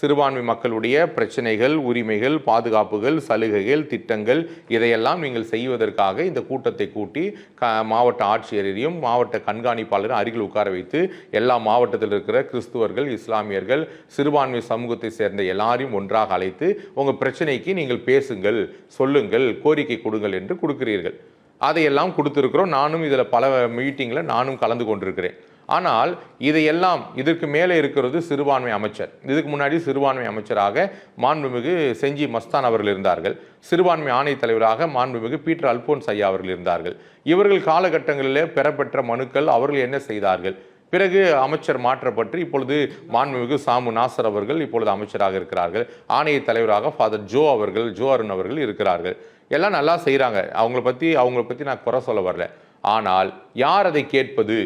சிறுபான்மை மக்களுடைய பிரச்சனைகள் உரிமைகள் பாதுகாப்புகள் சலுகைகள் திட்டங்கள் இதையெல்லாம் நீங்கள் செய்வதற்காக இந்த கூட்டத்தை கூட்டி க மாவட்ட ஆட்சியரையும் மாவட்ட கண்காணிப்பாளரும் அருகில் உட்கார வைத்து எல்லா மாவட்டத்தில் இருக்கிற கிறிஸ்துவர்கள் இஸ்லாமியர்கள் சிறுபான்மை சமூகத்தை சேர்ந்த எல்லாரையும் ஒன்றாக அழைத்து உங்கள் பிரச்சனைக்கு நீங்கள் பேசுங்கள் சொல்லுங்கள் கோரிக்கை கொடுங்கள் என்று கொடுக்கிறீர்கள். அதையெல்லாம் கொடுத்துருக்குறோம். நானும் இதில் பல மீட்டிங்கில் நானும் கலந்து கொண்டிருக்கிறேன். ஆனால் இதையெல்லாம் இதற்கு மேலே இருக்கிறது சிறுபான்மை அமைச்சர். இதுக்கு முன்னாடி சிறுபான்மை அமைச்சராக மாண்புமிகு செஞ்சி மஸ்தான் அவர்கள் இருந்தார்கள். சிறுபான்மை ஆணைய தலைவராக மாண்புமிகு பீட்டர் அல்போன்ஸ் ஐயா அவர்கள் இருந்தார்கள். இவர்கள் காலகட்டங்களிலே பெறப்பெற்ற மனுக்கள் அவர்கள் என்ன செய்தார்கள்? பிறகு அமைச்சர் மாற்றப்பட்டு இப்பொழுது மாண்புமிகு சாமு நாசர் அவர்கள் இப்பொழுது அமைச்சராக இருக்கிறார்கள். ஆணைய தலைவராக ஃபாதர் ஜோ அவர்கள் ஜோ அருண் அவர்கள் இருக்கிறார்கள். எல்லாம் நல்லா செய்கிறாங்க அவங்கள பற்றி அவங்கள பற்றி நான் குறை சொல்ல வரல. ஆனால் யார் அதை கேட்பது?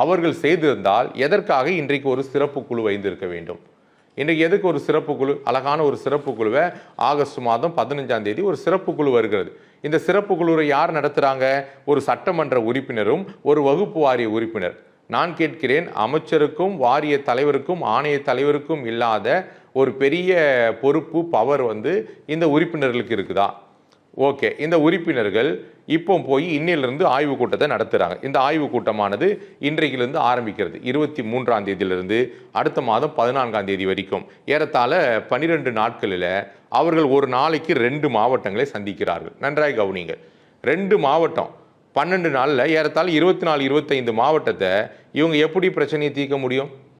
அவர்கள் செய்திருந்தால் எதற்காக இன்றைக்கு ஒரு சிறப்பு குழு வைந்திருக்க வேண்டும்? இன்றைக்கு எதுக்கு ஒரு சிறப்பு குழு? அழகான ஒரு சிறப்பு குழுவை ஆகஸ்ட் மாதம் பதினஞ்சாம் தேதி ஒரு சிறப்பு குழு வருகிறது. இந்த சிறப்பு குழுவை யார் நடத்துகிறாங்க ஒரு சட்டமன்ற உறுப்பினரும் ஒரு வகுப்பு வாரிய உறுப்பினர். நான் கேட்கிறேன் அமைச்சருக்கும் வாரிய தலைவருக்கும் ஆணைய தலைவருக்கும் இல்லாத ஒரு பெரிய பொறுப்பு பவர் வந்து இந்த உறுப்பினர்களுக்கு இருக்குதா? ஓகே. இந்த உறுப்பினர்கள் இப்போ போய் இன்னிலிருந்து ஆய்வு கூட்டத்தை நடத்துகிறாங்க இந்த ஆய்வுக் கூட்டமானது இன்றைக்கிலிருந்து ஆரம்பிக்கிறது. இருபத்தி மூன்றாம் தேதியிலிருந்து அடுத்த மாதம் பதினான்காம் தேதி வரைக்கும். ஏறத்தாழ பன்னிரெண்டு நாட்களில் அவர்கள் ஒரு நாளைக்கு ரெண்டு மாவட்டங்களை சந்திக்கிறார்கள். நன்றாய் கவனிங்க ரெண்டு மாவட்டம். பன்னெண்டு நாளில் ஏறத்தாழ இருபத்தி நாலு இருபத்தைந்து மாவட்டத்தை இவங்க எப்படி பிரச்சனையை தீர்க்க முடியும்?